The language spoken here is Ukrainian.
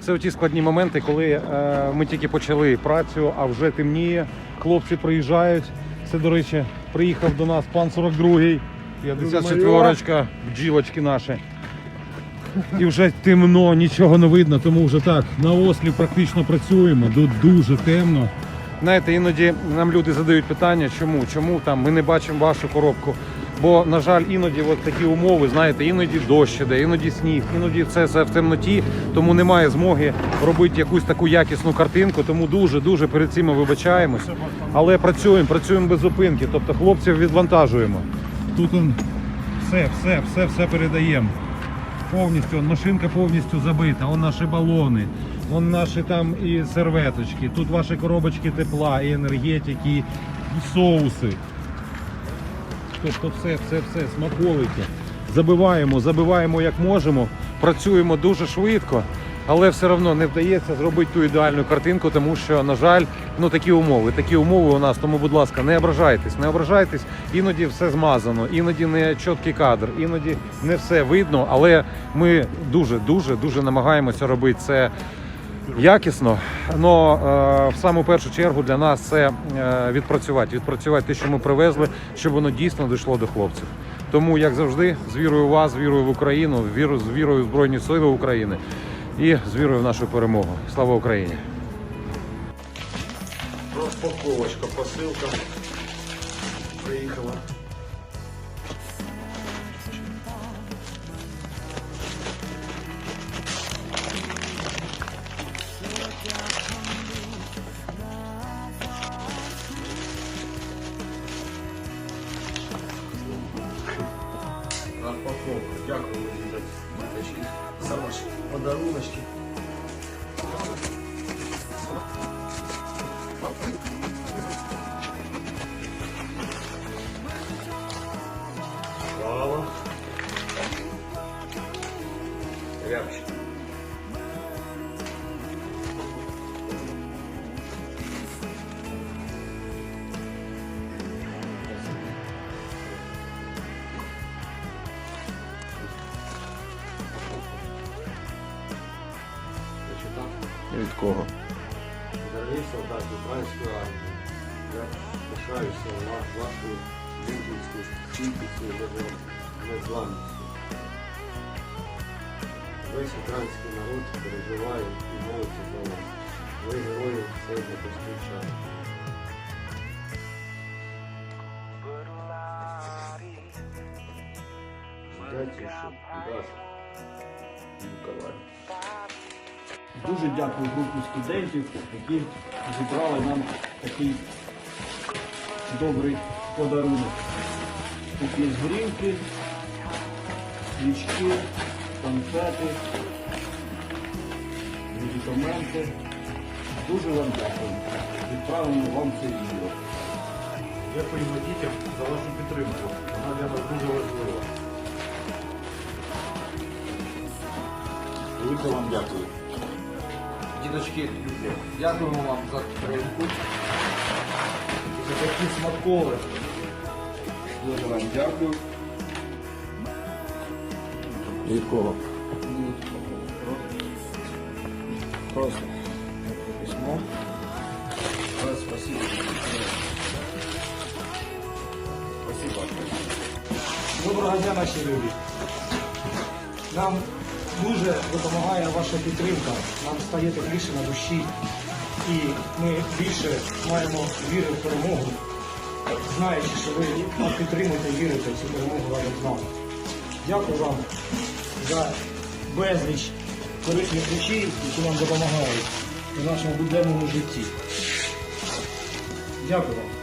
Це ті складні моменти, коли е, ми тільки почали працю, а вже темніє. Хлопці приїжджають. Це, до речі, приїхав до нас пан 42-й, 54-ка, бджілочки наші. І вже темно, нічого не видно, тому вже так на ослів практично працюємо. Тут дуже темно. Знаєте, іноді нам люди задають питання, чому? Чому там ми не бачимо вашу коробку? Бо, на жаль, іноді от такі умови, знаєте, іноді дощ іде, іноді сніг, іноді це все в темноті, тому немає змоги робити якусь таку якісну картинку. Тому дуже дуже перед цим ми вибачаємось. Але працюємо, працюємо без зупинки. Тобто хлопців відвантажуємо. Тут он все, все, все, все передаємо. Повністю, он, машинка повністю забита, он наші балони, он наші там і серветочки, тут ваші коробочки тепла, і енергетики, і соуси. Тобто все, все, все, смаколики. Забиваємо, забиваємо як можемо, працюємо дуже швидко, але все одно не вдається зробити ту ідеальну картинку, тому що, на жаль, ну такі умови. Такі умови у нас. Тому, будь ласка, не ображайтесь, не ображайтесь. Іноді все змазано, іноді не чіткий кадр, іноді не все видно, але ми дуже, дуже, дуже намагаємося робити це. Якісно, але в саму першу чергу для нас це е, відпрацювати, відпрацювати те, що ми привезли, щоб воно дійсно дійшло до хлопців. Тому, як завжди, з вірою в вас, з вірою в Україну, з вірою в Збройні Сили України і з вірою в нашу перемогу. Слава Україні! Розпаковочка, посилка приїхала. Розпаковка. Дякую за ваші подаруночки. Слава. Від кого? Дорогі солдати української армії, я пишаюся ва- вашою лідерською стійкістю і незламністю. Весь український народ переживає і молиться за вас. Ви герої непростий час. Дякую, вас, Миколай. Дуже дякую групі студентів, які зібрали нам такий добрий подарунок. Тут є грілки, свічки, конфети, медикаменти. Дуже вам дякую. Відправимо вам це відео. Дякуємо дітям за вашу підтримку. Вона для нас дуже важлива. Велике вам дякую. Діточки, дякуємо вам за підтримку. За такі смаколи. Дуже вам дякую. Від кого? Просто письмо. Спасибо. Спасибо. Доброго дня, наші люди. Нам дуже допомагає ваша підтримка. Нам стає тепліше на душі. І ми більше маємо віри в перемогу, знаючи, що ви підтримуєте вірите в цю перемогу разом з нами. Дякую вам за безліч корисних речей, які нам допомагають у нашому буденному житті. Дякую вам.